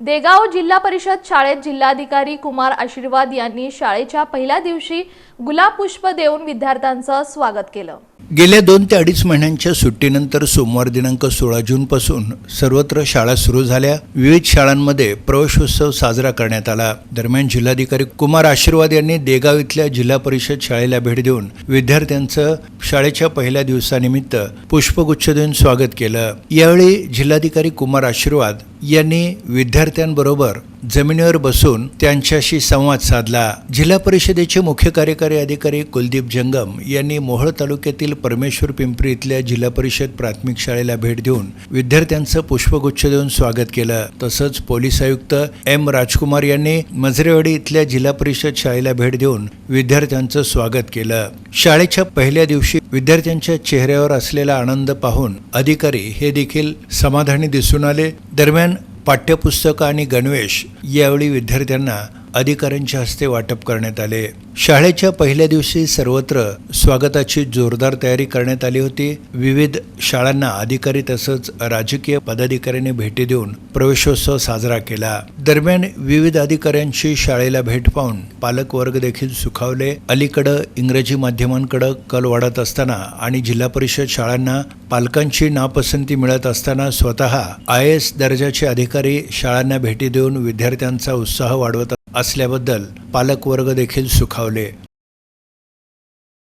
देगाव जिल्हा परिषद शाळेत जिल्हाधिकारी कुमार आशीर्वाद यांनी शाळेच्या पहिल्या दिवशी गुलाब पुष्प देऊन विद्यार्थ्यांचं स्वागत केलं. गेल्या दोन ते अडीच महिन्यांच्या सुट्टीनंतर सोमवार दिनांक सोळा जूनपासून सर्वत्र शाळा सुरू झाल्या. विविध शाळांमध्ये प्रवेशोत्सव साजरा करण्यात आला. दरम्यान जिल्हाधिकारी कुमार आशीर्वाद यांनी देगाव इथल्या जिल्हा परिषद शाळेला भेट देऊन विद्यार्थ्यांचं शाळेच्या पहिल्या दिवसानिमित्त पुष्पगुच्छ देऊन स्वागत केलं. यावेळी जिल्हाधिकारी कुमार आशीर्वाद यांनी विद्यार्थ्यांबरोबर जमिनीवर बसून त्यांच्याशी संवाद साधला. जिल्हा परिषदेचे मुख्य कार्यकारी अधिकारी कुलदीप जंगम यांनी मोहोळ तालुक्यातील परमेश्वर पिंपरी इथल्या जिल्हा परिषद प्राथमिक शाळेला भेट देऊन विद्यार्थ्यांचं पुष्पगुच्छ देऊन स्वागत केलं. तसंच पोलीस आयुक्त एम राजकुमार यांनी मजरेवाडी इथल्या जिल्हा परिषद शाळेला भेट देऊन विद्यार्थ्यांचं स्वागत केलं. शाळेच्या पहिल्या दिवशी विद्यार्थ्यांच्या चेहऱ्यावर असलेला आनंद पाहून अधिकारी हे देखील समाधानी दिसून आले. दरम्यान पाठ्यपुस्तकं आणि गणवेश यावेळी विद्यार्थ्यांना अधिकाऱ्यांच्या हस्ते वाटप करण्यात आले. शाळेच्या पहिल्या दिवशी सर्वत्र स्वागताची जोरदार तयारी करण्यात आली होती. विविध शाळांना अधिकारी तसंच राजकीय पदाधिकाऱ्यांनी भेटी देऊन प्रवेशोत्सव साजरा केला. दरम्यान विविध अधिकाऱ्यांची शाळेला भेट पाहून पालक वर्ग देखील सुखावले. अलीकडं इंग्रजी माध्यमांकडे कल वाढत असताना आणि जिल्हा परिषद शाळांना पालकांची नापसंती मिळत असताना स्वतः आय एस दर्जाचे अधिकारी शाळांना भेटी देऊन विद्यार्थ्यांचा उत्साह वाढवत असल्याबद्दल पालकवर्ग देखील सुखावले.